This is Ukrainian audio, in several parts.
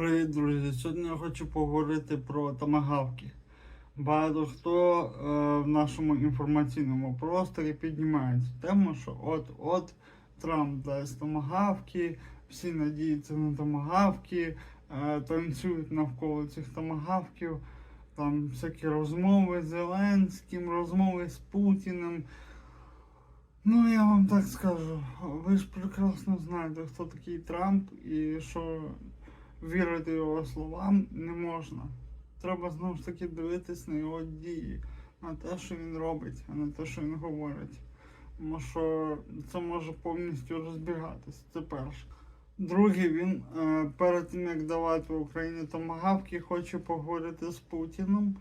Привіт, друзі! Сьогодні я хочу поговорити про томагавки. Багато хто е, в нашому інформаційному просторі піднімає цю тему, що от-от Трамп дасть томагавки, всі надіються на томагавки, е, танцюють навколо цих томагавків, там всякі розмови з Зеленським, розмови з Путіним. Ну, я вам так скажу, ви ж прекрасно знаєте, хто такий Трамп і що вірити його словам не можна. Треба знову ж таки дивитись на його дії, на те, що він робить, а не те, що він говорить. Тому що це може повністю розбігатися. Це перше. Друге, він е, перед тим як давати Україні томагавки, хоче поговорити з Путіним.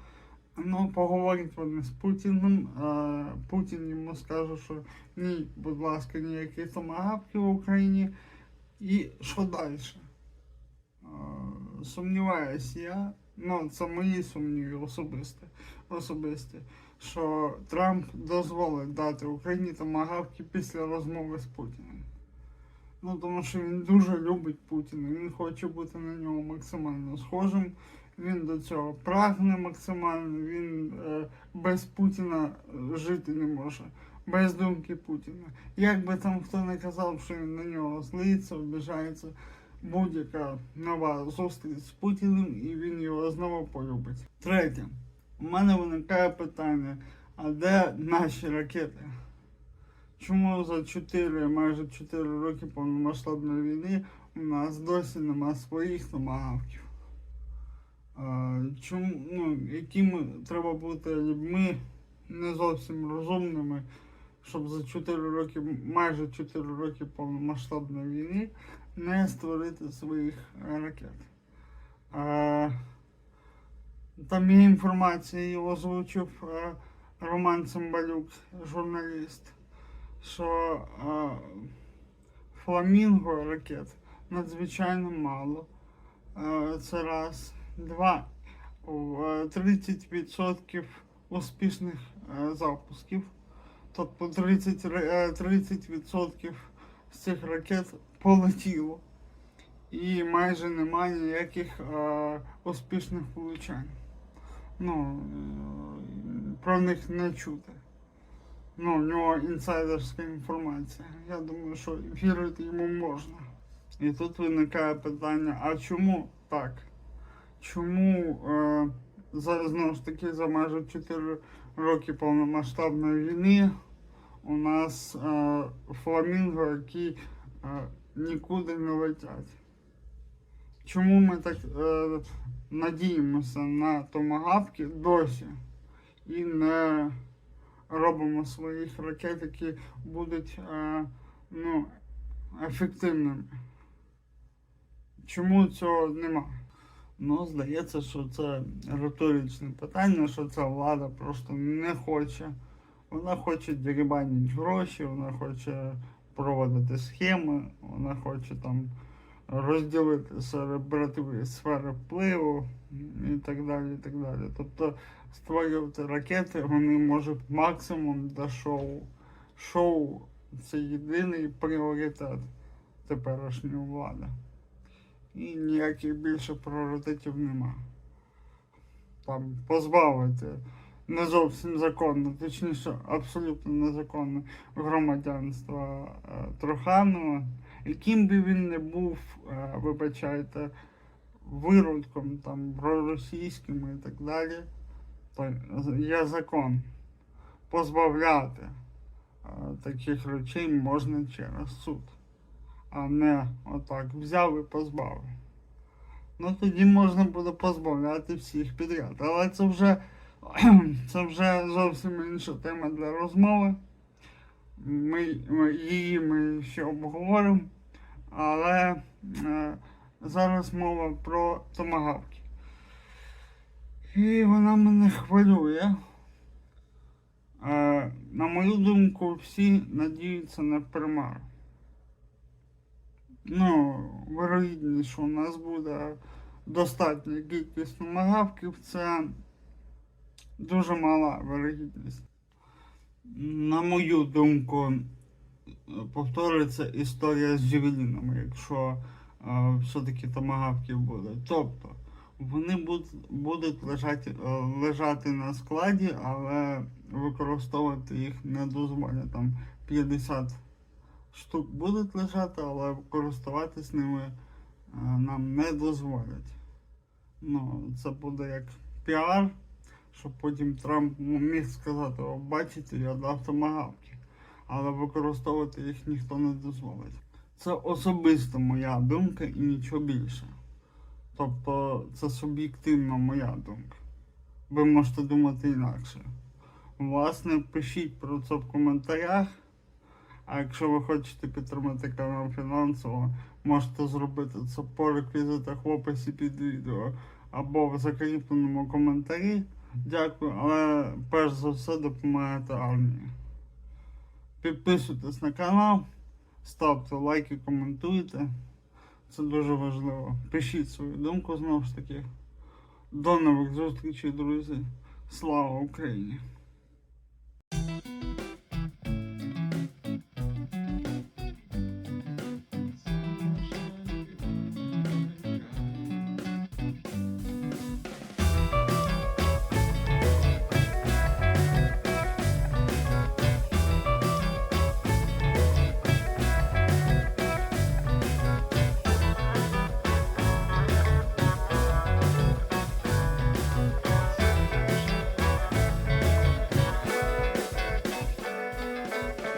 Ну, поговорять вони з Путіним. Е, Путін йому скаже, що ні, будь ласка, ніякі томагавки в Україні. І що далі? Е, Сумніваюсь я, ну це мої сумніви особисті, особисті, що Трамп дозволить дати Україні томагавки після розмови з Путіним. Ну, тому що він дуже любить Путіна, він хоче бути на нього максимально схожим. Він до цього прагне максимально, він е, без Путіна жити не може, без думки Путіна. Як би там хто не казав, що він на нього злиться, обіжається, будь-яка нова зустріч з Путіним і він його знову полюбить. Третє, у мене виникає питання: а де наші ракети? Чому за 4, майже 4 роки повномасштабної війни у нас досі нема своїх томагавків? Чому, ну, якими треба бути людьми не зовсім розумними, щоб за 4 роки, майже 4 роки повномасштабної війни не створити своїх ракет. А, там є інформація, її озвучив Роман Цимбалюк, журналіст, що е, фламінго ракет надзвичайно мало. Е, Це раз. Два. Е, 30% успішних запусків. Тобто 30, ра- е, 30% з цих ракет полетіло. І майже немає ніяких е, успішних влучань. Ну, е, про них не чути. Ну, у нього інсайдерська інформація. Я думаю, що вірити йому можна. І тут виникає питання: а чому так? Чому е, зараз знову ж таки за майже 4 роки повномасштабної війни у нас е, фламінго, які е, нікуди не летять? Чому ми так е, надіємося на томагавки досі і не робимо своїх ракет, які будуть е, ну, ефективними? Чому цього нема? Ну, здається, що це риторичне питання, що ця влада просто не хоче. Вона хоче дерибанити гроші, вона хоче проводити схеми, вона хоче там розділити серед братові сфери впливу і так далі. і так далі. Тобто створювати ракети вони можуть максимум до шоу. Шоу це єдиний пріоритет теперішньої влади. І ніяких більше пріоритетів нема. Там позбавити не зовсім законно, точніше, абсолютно незаконне громадянства е, Труханова, яким би він не був, е, вибачайте, виродком там проросійським і так далі, то є закон. Позбавляти е, таких речей можна через суд а не отак взяв і позбавив. Ну тоді можна буде позбавляти всіх підряд. Але це вже, це вже зовсім інша тема для розмови. Ми, її ми ще обговоримо. Але е, зараз мова про томагавки. І вона мене хвилює. Е, на мою думку, всі надіються на примару. Ну, вирогідність, що у нас буде достатня кількість томагавків, це дуже мала вирогідність. На мою думку, повторюється історія з джевелінами. Якщо е, все-таки томагавки будуть. Тобто вони будуть, будуть лежати, е, лежати на складі, але використовувати їх не дозволять. Там 50 штук будуть лежати, але користуватись ними е, нам не дозволять. Ну, це буде як піар, щоб потім Трамп міг сказати, о, бачите, я дав томагавки. Але використовувати їх ніхто не дозволить. Це особисто моя думка і нічого більше. Тобто це суб'єктивна моя думка. Ви можете думати інакше. Власне, пишіть про це в коментарях. А якщо ви хочете підтримати канал фінансово, можете зробити це по реквізитах в описі під відео або в закріпленому коментарі. Дякую, але перш за все допомагайте армії. Підписуйтесь на канал, ставте лайки, коментуйте. Це дуже важливо. Пишіть свою думку знову ж таки. До нових зустрічей, друзі. Слава Україні!